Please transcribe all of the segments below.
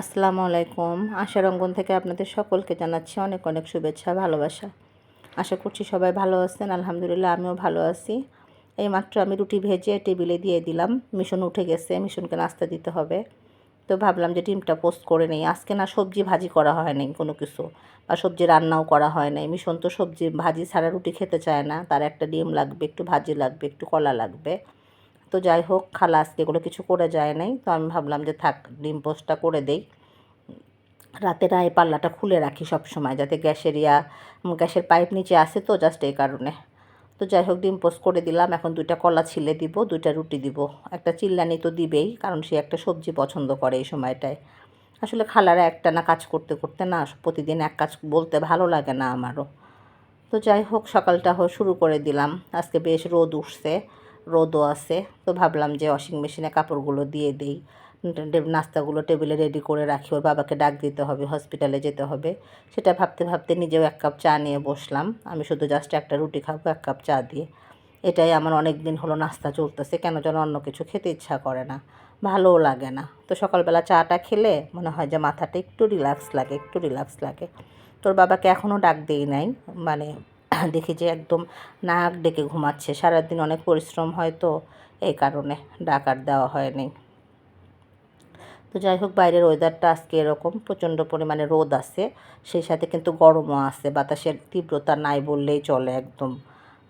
আসসালামু আলাইকুম। আশা রঙ্গন থেকে আপনাদের সকলকে জানাচ্ছি অনেক অনেক শুভেচ্ছা, ভালোবাসা। আশা করছি সবাই ভালো আছেন, আলহামদুলিল্লাহ আমিও ভালো আছি। এইমাত্র আমি রুটি ভেজে টেবিলে দিয়ে দিলাম। মিশন উঠে গেছে, মিশনকে নাস্তা দিতে হবে। তো ভাবলাম যে ডিমটা পোস্ট করে নেই। আজকে না সবজি ভাজি করা হয় নাই কোনো কিছু বা সবজি রান্নাও করা হয় নাই। মিশন তো সবজি ভাজি ছাড়া রুটি খেতে চায় না। তার একটা ডিম লাগবে, একটু ভাজি লাগবে, একটু কলা লাগবে। তো যাই হোক, খালা আজকে এগুলো কিছু করে যায় নাই। তো আমি ভাবলাম যে থাক, ডিম পোস্টটা করে দেই। রাতে না এই পাল্লাটা খুলে রাখি সব সময় যাতে গ্যাসের ইয়া গ্যাসের পাইপ নিচে আসে তো জাস্ট এই কারণে। তো যাই হোক, ডিম পোস্ট করে দিলাম। এখন দুইটা কলা ছিলে দিব, দুইটা রুটি দিব। একটা চিল্লানি তো দিবেই, কারণ সে একটা সবজি পছন্দ করে এই সময়টায়। আসলে খালারা একটা না কাজ করতে করতে না, প্রতিদিন এক কাজ বলতে ভালো লাগে না আমারও। তো যাই হোক, সকালটা শুরু করে দিলাম। আজকে বেশ রোদ উঠছে। রোদও আছে। তো ভাবলাম যে ওয়াশিং মেশিনে কাপড়গুলো দিয়ে দিই। নাস্তাগুলো টেবিলে রেডি করে রাখি, ওর বাবাকে ডাক দিতে হবে হসপিটালে যেতে হবে। সেটা ভাবতে ভাবতে নিজেও এক কাপ চা নিয়ে বসলাম। আমি শুধু জাস্ট একটা রুটি খাব, এক কাপ চা দিয়ে। এটাই আমার অনেক দিন হলো নাস্তা চলতেছে, কেন যেন অন্য কিছু খেতে ইচ্ছা করে না। ভালোও লাগে না। তো সকালবেলা চাটা খেলে মনে হয় যে মাথাটা একটু রিল্যাক্স লাগে, একটু রিল্যাক্স লাগে। তোর বাবাকে এখনও ডাক দিই নাই মানে দেখি যে একদম নাক ডেকে ঘুমাচ্ছে। সারাদিন অনেক পরিশ্রম হয় তো, এই কারণে ডাক আর দেওয়া হয়নি। তো যাই হোক, বাইরের ওয়েদারটা আজকে এরকম, প্রচণ্ড পরিমাণে রোদ আছে। সেই সাথে কিন্তু গরমও আছে, বাতাসের তীব্রতা নাই বললেই চলে একদম।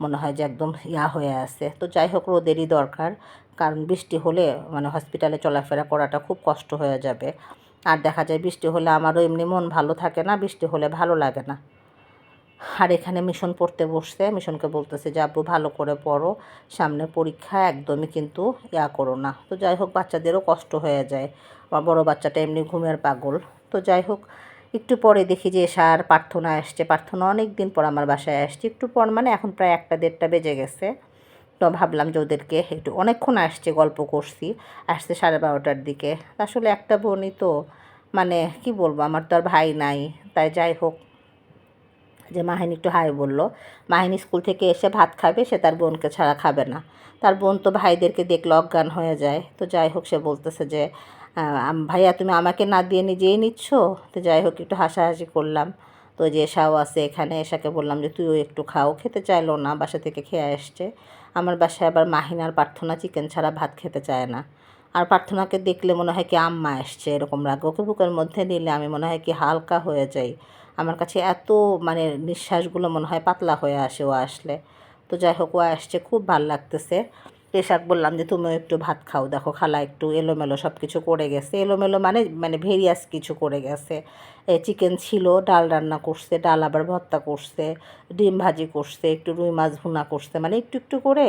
মনে হয় যে একদম ইয়া হয়ে আছে। তো যাই হোক, রোদেরই দরকার। কারণ বৃষ্টি হলে মানে হসপিটালে চলাফেরা করাটা খুব কষ্ট হয়ে যাবে। আর দেখা যায় বৃষ্টি হলে আমারও এমনি মন ভালো থাকে না, বৃষ্টি হলে ভালো লাগে না। আর এখানে মিশন পড়তে বসছে। মিশনকে বলতেছে যে, আব্বু, ভালো করে পড়ো। সামনে পরীক্ষা, একদমই কিন্তু ইয়া করো না। তো যাই হোক, বাচ্চাদেরও কষ্ট হয়ে যায়। আমার বড়ো বাচ্চাটা এমনি ঘুমের পাগল। তো যাই হোক, একটু পরে দেখি যে সার প্রার্থনা আসছে। প্রার্থনা অনেক দিন পর আমার বাসায় আসছে। একটু পর মানে এখন প্রায় একটা দেড়টা বেজে গেছে। তো ভাবলাম যে, ওদেরকে একটু অনেকক্ষণ আসছে, গল্প করছি। আসছে সাড়ে বারোটার দিকে। আসলে একটা বোনই তো মানে কি বলব, আমার তো আর ভাই নাই। তাই যাই হোক যে মাহিনী একটু হাই বলল, মাহিনী স্কুল থেকে এসে ভাত খাবে, সে তার বোনকে ছাড়া খাবে না। তার বোন তো ভাইদেরকে দেখলে অজ্ঞান হয়ে যায়। তো যাই হোক, সে বলতেছে যে ভাইয়া তুমি আমাকে না দিয়ে নিজেই নিচ্ছ? তো যাই হোক, একটু হাসাহাসি করলাম। তো যে এসাও আছে এখানে, এসাকে বললাম যে, তুইও একটু খাও, খেতে চাইলো না, বাসা থেকে খেয়ে আসছে। আমার বাসায় আবার মাহিনার প্রার্থনা চিকেন ছাড়া ভাত খেতে চায় না। আর প্রার্থনাকে দেখলে মনে হয় কি আম্মা আসছে এরকম রাগ। ওকে বুকের মধ্যে নিলে আমি মনে হয় কি হালকা হয়ে যাই। আমার কাছে এত মানে নিঃশ্বাসগুলো মনে হয় পাতলা হয়ে আসে ও আসলে। তো যাই হোক, ও আসছে, খুব ভালো লাগতেছে। পেশাক বললাম যে, তুমিও একটু ভাত খাও, দেখো খালা একটু এলোমেলো সব কিছু করে গেছে। এলোমেলো মানে মানে ভেরিয়াস কিছু করে গেছে। চিকেন ছিল, ডাল রান্না করছে, ডাল আবার ভর্তা করছে, ডিম ভাজি করছে, একটু রুই মাছ ভুনা করছে মানে একটু একটু করে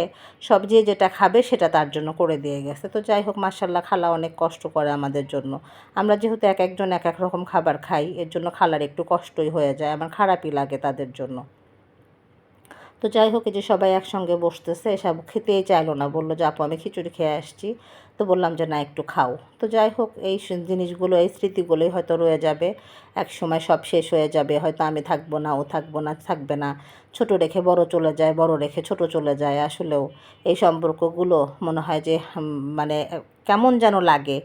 সব যে যেটা খাবে সেটা তার জন্য করে দিয়ে গেছে। তো যাই হোক মার্শাল্লাহ খালা অনেক কষ্ট করে আমাদের জন্য। আমরা যেহেতু এক একজন এক এক রকম খাবার খাই, এর জন্য খালার একটু কষ্টই হয়ে যায়, আমার খারাপই লাগে তাদের জন্য। তো যাই হোক যে সবাই একসঙ্গে বসতেছে, এসব খেতেই চাইলো না। বলল যে, আপু, আমি খিচুড়ি খেয়ে আসছি। তো বললাম যে, না, একটু খাও। তো যাই হোক, এই জিনিসগুলো, এই স্মৃতিগুলোই হয়তো রয়ে যাবে। এক সময় সব শেষ হয়ে যাবে। হয়তো আমি থাকব না, ও থাকব না, থাকবে না। ছোট রেখে বড় চলে যায়, বড় রেখে ছোট চলে যায়। আসলেও এই সম্পর্কগুলো মনে হয় যে মানে কেমন যেন লাগে।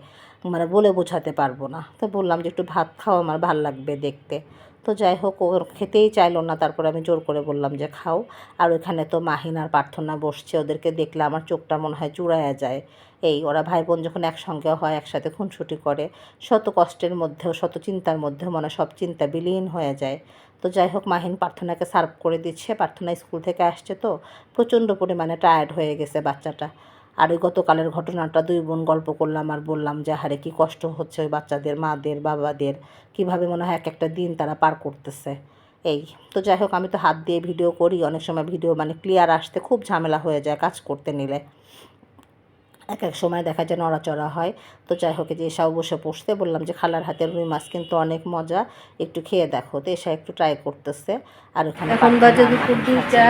মানে বলে বোঝাতে পারব না। তো বললাম যে, একটু ভাত খাও, আমার ভালো লাগবে দেখতে। তো যাই হোক, ওর খেতেই চাইলো না। তারপর আমি জোর করে বললাম যে, খাও। আর ওখানে তো মাহিনার প্রার্থনা বসছে। ওদেরকে দেখলে আমার চোখটা মনে হয় চূড়ায়া যায়। এই ওরা ভাই বোন যখন একসঙ্গে হয়, একসাথে খুনসুটি করে, শত কষ্টের মধ্যেও, শত চিন্তার মধ্যেও মনে সব চিন্তা বিলীন হয়ে যায়। তো যাই হোক, মাহিন প্রার্থনাকে সার্ভ করে দিচ্ছে। প্রার্থনা স্কুল থেকে আসছে তো, প্রচণ্ড পরিমাণে টায়ার্ড হয়ে গেছে বাচ্চাটা। আর ওই গতকালের ঘটনাটা দুই বোন গল্প করলাম আর বললাম যে হারে কী কষ্ট হচ্ছে ওই বাচ্চাদের, মাদের, বাবাদের। কীভাবে মনে হয় এক একটা দিন তারা পার করতেছে? এই, তো যাই হোক, আমি তো হাত দিয়ে ভিডিও করি। অনেক সময় ভিডিও মানে ক্লিয়ার আসতে খুব ঝামেলা হয়ে যায় কাজ করতে নিলে। এক এক সময় দেখা যায় নড়াচড়া হয়। তো যাই হোক যে এসাও বসে পড়তে বললাম যে খালার হাতের রুই মাছ কিন্তু অনেক মজা। একটু খেয়ে দেখো তো এসা একটু ট্রাই করতেছে। আর ওখানে এখন বাজে দুপুর দুইটা।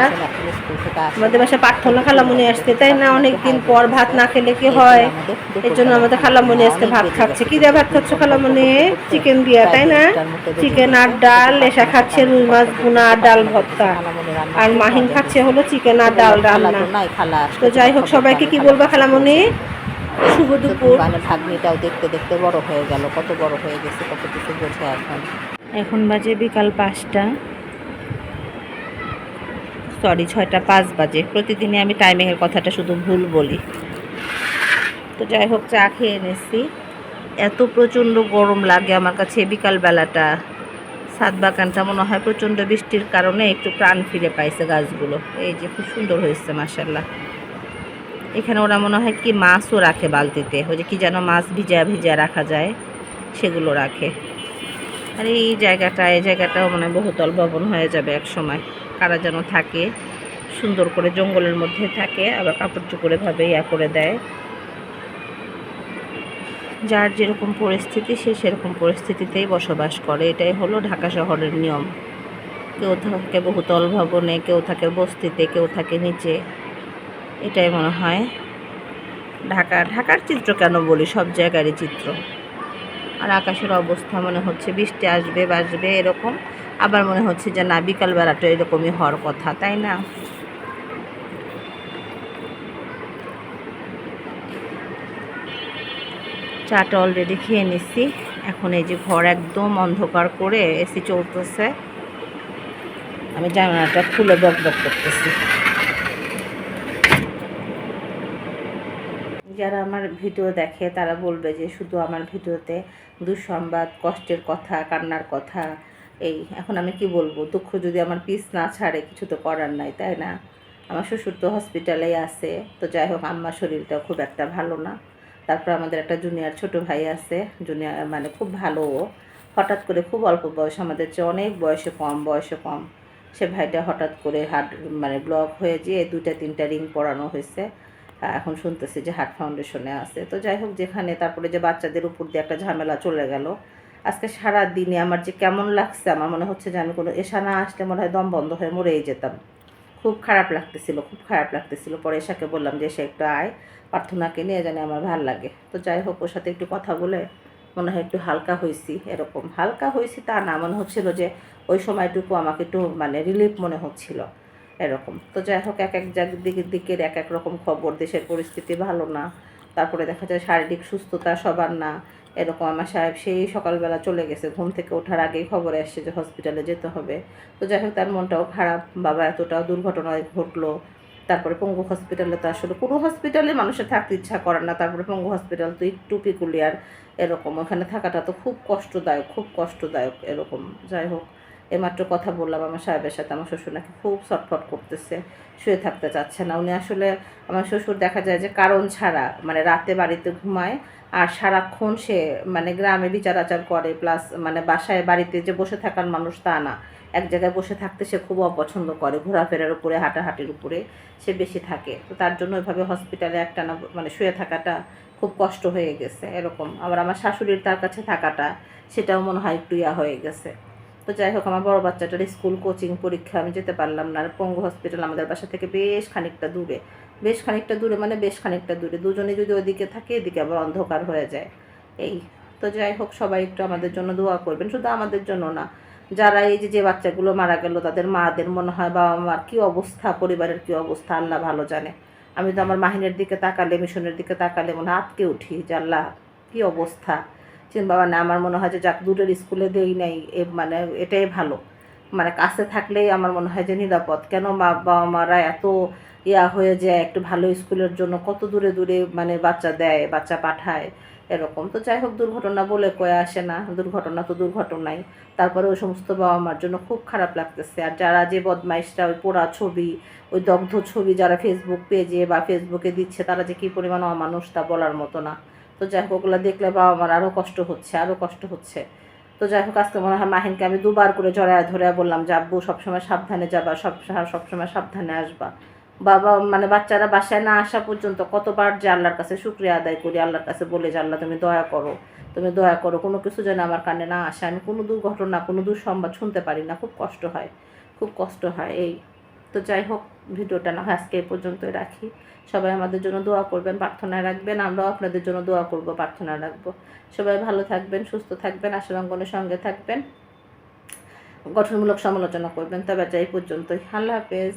আমাদের বাসায় প্রার্থনা খালামুনি আসতে তাই না? অনেকদিন পর ভাত না খেলে কি হয়? এর জন্য আমাদের খালামুনি আজকে ভাত খাচ্ছে। কি দিয়ে ভাত খাচ্ছ খালামুনি? চিকেন দিয়া তাই না? চিকেন আর ডাল এসা খাচ্ছে রুই মাছ গুনা আর ডাল ভর্তা। আর মাহিন খাচ্ছে হলো চিকেন আর ডাল রান্না। খালা তো যাই হোক সবাইকে কি বলবা খালামুনি? শুভ দুপুর। মানে ভাগ্নিটাও দেখতে দেখতে বড় হয়ে গেল। কত বড় হয়ে গেছে কত কিছু বোঝে এখন। এখন বাজে বিকাল পাঁচটা। সরি ছয়টা পাঁচ বাজে। প্রতিদিনই আমি টাইমিংয়ের কথাটা শুধু ভুল বলি। তো যাই হোক চা খেয়ে এনেছি এত প্রচণ্ড গরম লাগে আমার কাছে বিকাল বেলাটা। সাত বাগানটা মনে হয় প্রচণ্ড বৃষ্টির কারণে একটু প্রাণ ফিরে পাইছে গাছগুলো। এই যে খুব সুন্দর হয়েছে মাসাল্লাহ এখানে ওরা মনে হয় কি মাছও রাখে বালতিতে। ওই যে কি যেন মাছ ভিজা ভিজা রাখা যায়, সেগুলো রাখে। আর এই জায়গাটা, এই জায়গাটাও মানে বহুতল ভবন হয়ে যাবে এক সময় কারা যেন থাকে, সুন্দর করে জঙ্গলের মধ্যে থাকে, আবার কাপড় চোপড়ে ভাবে ইয়া করে দেয়। যার যেরকম পরিস্থিতি, সে সেরকম পরিস্থিতিতেই বসবাস করে। এটাই হলো ঢাকা শহরের নিয়ম। কেউ থাকে বহুতল ভবনে, কেউ থাকে বস্তিতে, কেউ থাকে নিচে। এটাই মনে হয়। ঢাকা, ঢাকার চিত্র কেন বলি? সব জায়গারই চিত্র। আর আকাশের অবস্থা মনে হচ্ছে বৃষ্টি আসবে বাসবে এরকম। আবার মনে হচ্ছে যে না বিকালবেলাটা এরকমই হওয়ার কথা, তাই না? চাটা অলরেডি খেয়ে নিছি। এখন এই যে ঘর একদম অন্ধকার করে এসি চলতেছে। আমি জানালাটা খুলে বক বক করতেছি। যারা আমার ভিডিও দেখে তারা বলবে যে শুধু আমার ভিডিওতে দুঃসংবাদ, কষ্টের কথা, কান্নার কথা, এই এখন আমি কি বলব? দুঃখ যদি আমার পিস না ছাড়ে, কিছু তো করার নাই, তাই না? আমার শ্বশুর তো হসপিটালেই আছে, তো যাই হোক, আম্মার শরীরটা খুব একটা ভালো না। তারপর আমাদের একটা জুনিয়র ছোট ভাই আছে জুনিয়র মানে খুব ভালো হঠাৎ করে খুব অল্প বয়স, আমাদের চেয়ে অনেক বয়সে কম বয়সে কম। সে ভাইটা হঠাৎ করে হার্ট মানে ব্লক হয়ে যেয়ে দুইটা, তিনটা রিং পরানো হয়েছে। এখন শুনতেছি যে হার্ট ফাউন্ডেশনে আছে। তো যাই হোক, যেখানে তারপরে যে বাচ্চাদের উপর দিয়ে একটা ঝামেলা চলে গেল, আজকে সারা দিনে আমার যে কেমন লাগছে, আমার মনে হচ্ছে যে আমি কোনো এসা না আসলে মনে হয় দম বন্ধ হয়ে মরেই যেতাম। খুব খারাপ লাগতেছিল, খুব খারাপ লাগতেছিল। পরে এসাকে বললাম যে এসে একটু আয়, প্রার্থনাকে নিয়ে জানি আমার ভালো লাগে। তো যাই হোক, ওর সাথে একটু কথা বলে মনে হয় একটু হালকা হয়েছি এরকম। হালকা হয়েছি তা না, মনে হচ্ছিল যে ওই সময়টুকু আমাকে একটু মানে রিলিফ মনে হচ্ছিল। এরকম। তো যাই হোক, এক এক দিকের দিকের এক এক রকম খবর, দেশের পরিস্থিতি ভালো না। তারপরে দেখা যায় শারীরিক সুস্থতা সবার না। এরকম আমার সাহেব সেই সকালবেলা চলে গেছে, ঘুম থেকে ওঠার আগেই খবর আসছে যে হসপিটালে যেতে হবে। তো যাই হোক, তার মনটাও খারাপ, বাবা এতটা দুর্ঘটনায় ঘটলো। তারপরে পঙ্গু হসপিটালে তো আসলে কোনো হসপিটালে মানুষের থাকতে ইচ্ছা করে না। তারপরে পঙ্গু হসপিটাল তো একটু পিকুলিয়ার এরকম। ওখানে থাকাটা তো খুব কষ্টদায়ক খুব কষ্টদায়ক এরকম। যাই হোক এইমাত্র কথা বললাম আমার সাহেবের সাথে, আমার শ্বশুর নাকি খুব ছটফট করতেছে, শুয়ে থাকতে চাচ্ছে না। উনি আসলে আমার শ্বশুর দেখা যায় যে কারণ ছাড়া মানে রাতে বাড়িতে ঘুমায় আর সারাক্ষণ সে মানে গ্রামে বিচার আচার করে প্লাস মানে বাসায় বাড়িতে যে বসে থাকার মানুষ তা না। এক জায়গায় বসে থাকতে সে খুব অপছন্দ করে, ঘোরাফেরার উপরে, হাঁটাহাঁটির উপরে সে বেশি থাকে। তো তার জন্য ওইভাবে হসপিটালে একটানা মানে শুয়ে থাকাটা খুব কষ্ট হয়ে গেছে, এরকম। আবার আমার শাশুড়ির তার কাছে থাকাটা, সেটাও মনে হয় একটু ইয়া হয়ে গেছে। তো যাই হোক, আমার বড় বাচ্চাটার স্কুল কোচিং পরীক্ষা আমি যেতে পারলাম না। আর পঙ্গু হসপিটাল আমাদের বাসা থেকে বেশ খানিকটা দূরে। বেশ খানিকটা দূরে মানে বেশ খানিকটা দূরে। দুজনে যদি ওদিকে থাকে, এদিকে আবার অন্ধকার হয়ে যায়। এই। তো যাই হোক, সবাই একটু আমাদের জন্য দোয়া করবেন। শুধু আমাদের জন্য না, যারা এই যে যে বাচ্চাগুলো মারা গেল, তাদের মাদের মনে হয় বাবা মার কী অবস্থা, পরিবারের কী অবস্থা, আল্লাহ ভালো জানে। আমি তো আমার মাহিনের দিকে তাকালে, মিশনের দিকে তাকালে মনে আটকে উঠি যে, আল্লাহ, কী অবস্থা। চিন বাবা, না, আমার মনে হয় যে যাক দূরের স্কুলে দেই নাই, এ মানে এটাই ভালো। মানে কাছে থাকলেই আমার মনে হয় যে নিরাপদ। কেন মা বাবা মারা এত ইয়া হয়ে যায়, একটু ভালো স্কুলের জন্য, কত দূরে দূরে মানে বাচ্চা দেয়, বাচ্চা পাঠায়, এরকম। তো যাই হোক, দুর্ঘটনা বলে কয়ে আসে না, দুর্ঘটনা তো দুর্ঘটনাই। তারপরে ওই সমস্ত বাবা মার জন্য খুব খারাপ লাগতেছে। আর যারা যে বদমাইশরা, ওই পোড়া ছবি, ওই দগ্ধ ছবি যারা ফেসবুক পেজে বা ফেসবুকে দিচ্ছে, তারা যে কী পরিমাণ অমানুষ তা বলার মতো না। তো যাই হোক, ওগুলো দেখলে বাবা মার আরও কষ্ট হচ্ছে আরও কষ্ট হচ্ছে। তো যাই হোক, আজকে মনে হয় মাহিনকে আমি দুবার করে জড়ায় ধরে বললাম, যে আব্বু সবসময় সাবধানে যাবা, সব সবসময় সাবধানে আসবা। বাবা মানে বাচ্চারা বাসায় না আসা পর্যন্ত কতবার যে আল্লাহর কাছে শুক্রিয়া আদায় করি, আল্লাহর কাছে বলে যে, আল্লাহ, তুমি দয়া করো, তুমি দয়া করো, কোনো কিছু যেন আমার কানে না আসে। আমি কোনো দুর্ঘটনা, কোনো দুঃসংবাদ শুনতে পারি না, খুব কষ্ট হয়, খুব কষ্ট হয় এই তো যাই হোক, ভিডিওটা না আজকে এ পর্যন্তই রাখি। সবাই আমাদের জন্য দোয়া করবেন প্রার্থনা রাখবেন, আমরাও আপনাদের জন্য দোয়া করব প্রার্থনা রাখব। সবাই ভালো থাকবেন, সুস্থ থাকবেন আশারঙ্গনের সঙ্গে থাকবেন। গঠনমূলক সমালোচনা করবেন, তবে যাই পর্যন্তই। আল্লাহ হাফেজ।